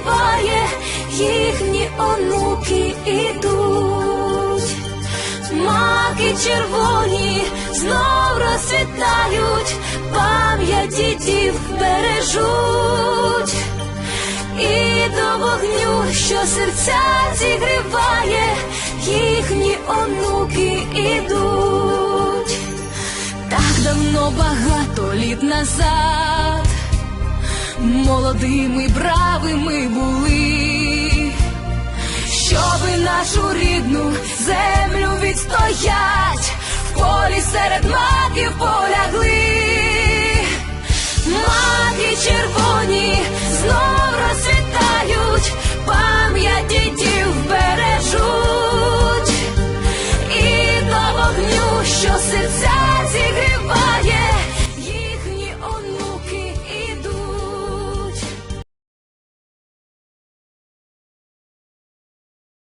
зігріває, їхні онуки ідуть. Маки червоні знов розцвітають, пам'ять дідів бережуть. І до вогню, що серця зігріває, їхні онуки ідуть. Так давно багато літ назад молодими, бравими були, щоби нашу рідну землю відстоять в полі серед маків.